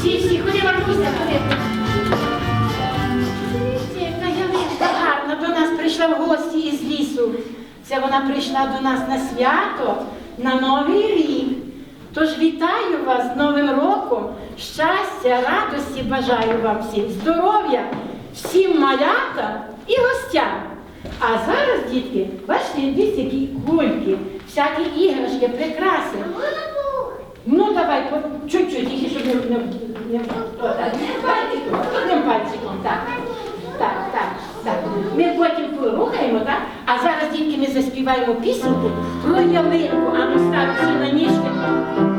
всі, всі, ходи, Маркуся, ходи. Гарна до нас прийшла в гості із лісу. Це вона прийшла до нас на свято, на Новий рік. Тож вітаю вас з Новим роком, щастя, радості бажаю вам всім, здоров'я, всім малятам і гостям. А зараз, дітки, бачите, дивіться, які кульки, всякі іграшки, прикраси. Ну давай, чуть-чуть, тільки щоб не, не, пальчиком, пальчиком, так. Так, так, так. Ми потім порухаємо, так? А зараз, дітки, ми заспіваємо пісеньку про ялинку. А ну став на ніжки.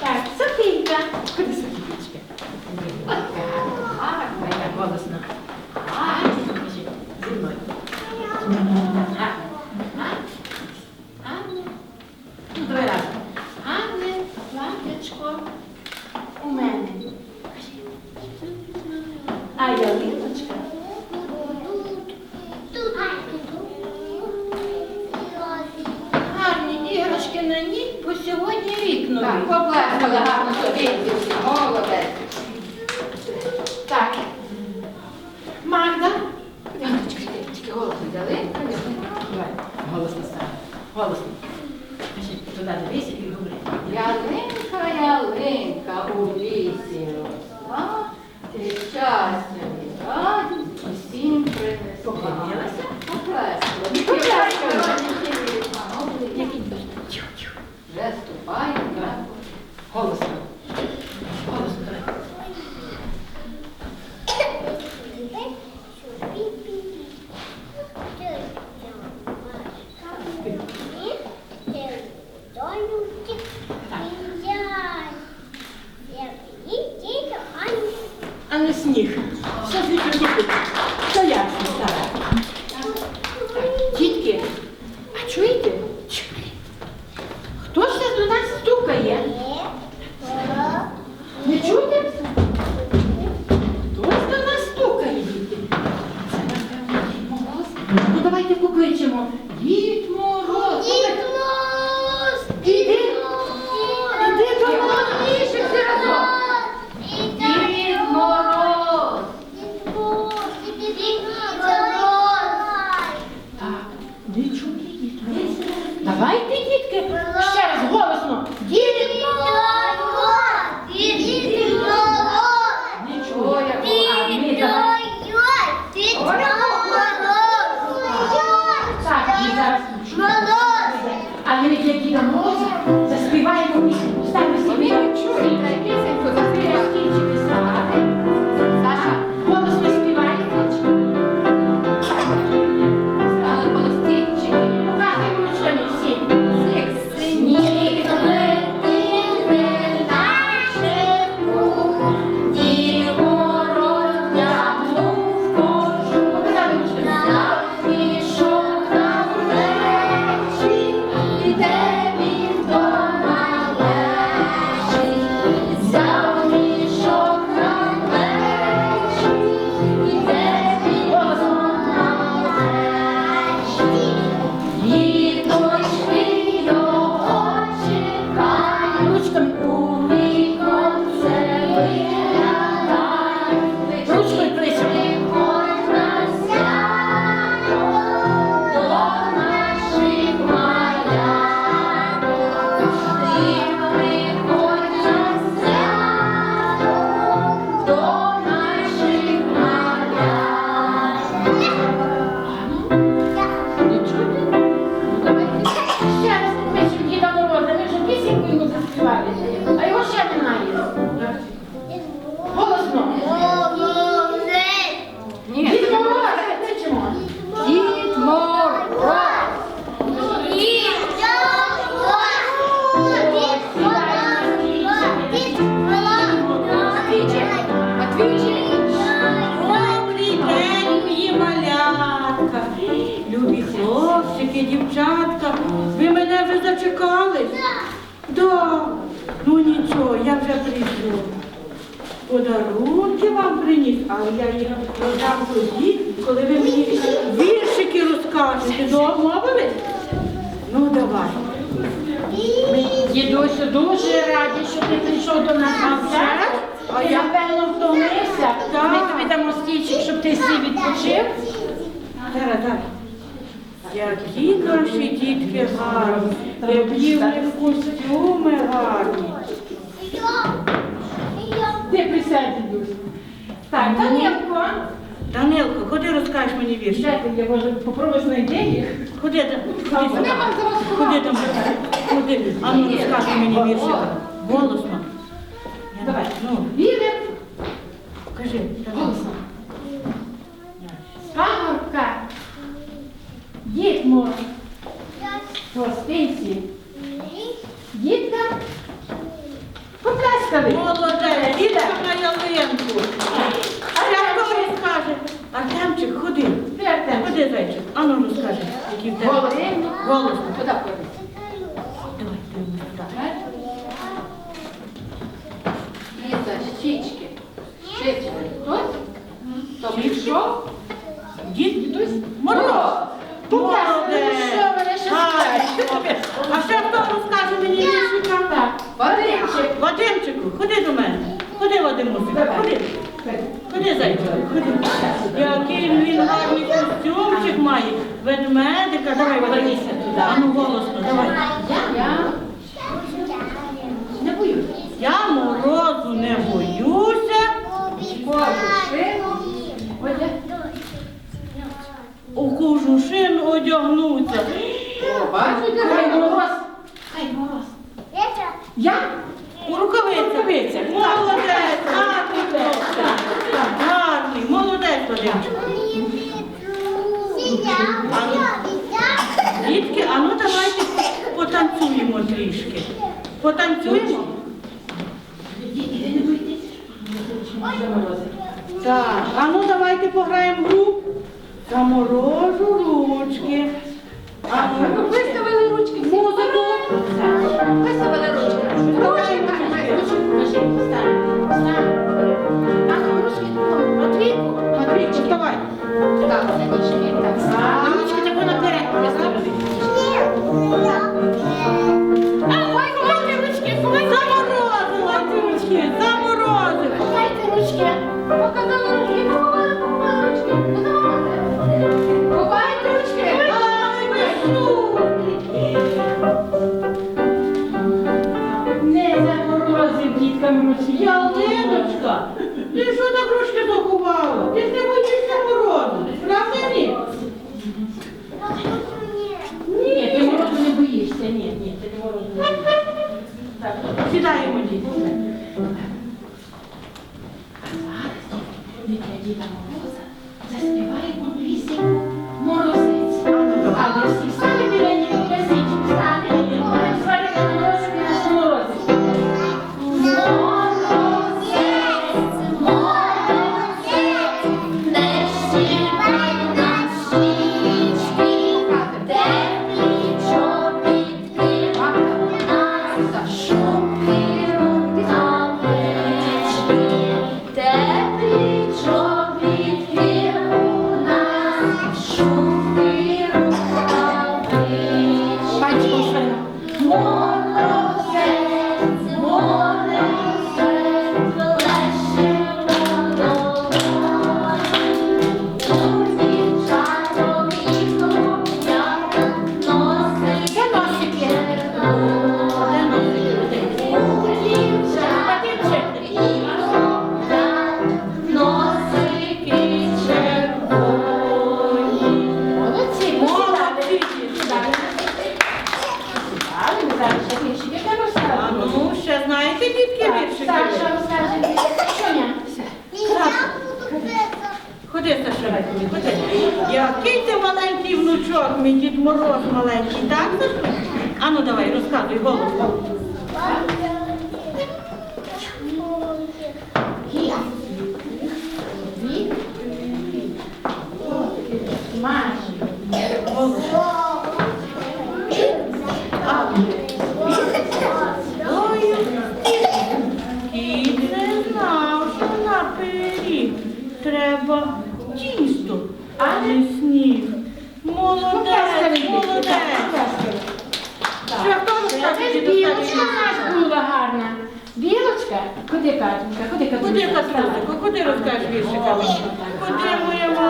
Так, Софійка. Ходи, Софійка. Гарно, гарно, як голосно. Зі мною. Ну, давай разом. Гарне платячко у мене. А ялиночка Так, поплескали гарно собі. Молодець. Так. Магда. Тільки тільки не дали. Давай, голосно стане. Голосно. Кажи, Давайте, дітки, Подарунки вам приніс, але я їх роздам тоді, коли ви мені віршики розкажете. Домовились? Ну давай. Дідусю, дуже раді, що ти прийшов до нас на свято. А я- напевно, втомився. Ми тобі дамо стільчик, щоб ти всі відпочив. Зараз, зараз. Які наші дітки гарні, які в них костюми гарні. Ти присядь, дідусь. Так, Данилко. Данилко, ходи розкажеш мені вірш. Ще ти, я може попробуй знайти їх. Ходи, да- ходи вам Ходи там. Ходи. А ну розкажи мені віршика. Голосно. Я- Давай. Ну, Вірим. кажи. давай. Голосно. Пагорка. Дід мой. Гостинці. Діткам. Поплескали. Молодець, діда на ялинку. Артемко скаже. Артемчик, ходи. Артем. Ходи, зайчик. А ну розкажи, які в тебе. Голосно. Голосно. Куди ходить? Давай, дивимось туди. Ліза, щічки. Щічки. Хтось? Хто прийшов? Дід, дідусь, мороз. Поплескали. Ну що, вони ще Гарно. сплять. А ще хто розкаже мені віршика? Так. Вадимчик. Вадимчику, ходи до мене. Ходи, Вадимусик, ходи. Ходи, зайчик, ходи. Який він гарний костюмчик має. Ведмедика, давай, Вадимуся. А ну голосно, давай. Я. Не боюсь. Я морозу не боюся, Кожушину. У кожушин одягнуся. О, бачите? Молодець, гарний хлопчик. Гарний, молодець, Вадимчик. Дітки, а ну давайте потанцюємо трішки. Потанцюємо? Так, а ну давайте пограємо в гру. Заморожу ручки. А ну, 最大一个问题。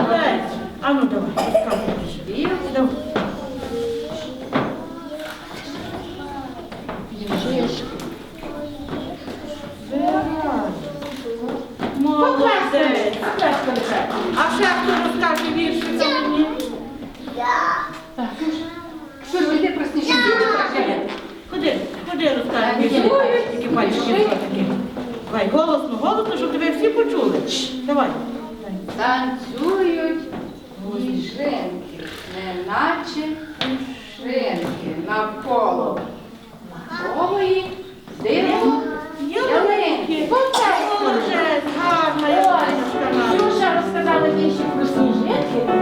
Моя молодець? А ну наче шинки навколо довгої дивно ялинки. Дуже гарно. Юша розказала більше про сніжинки.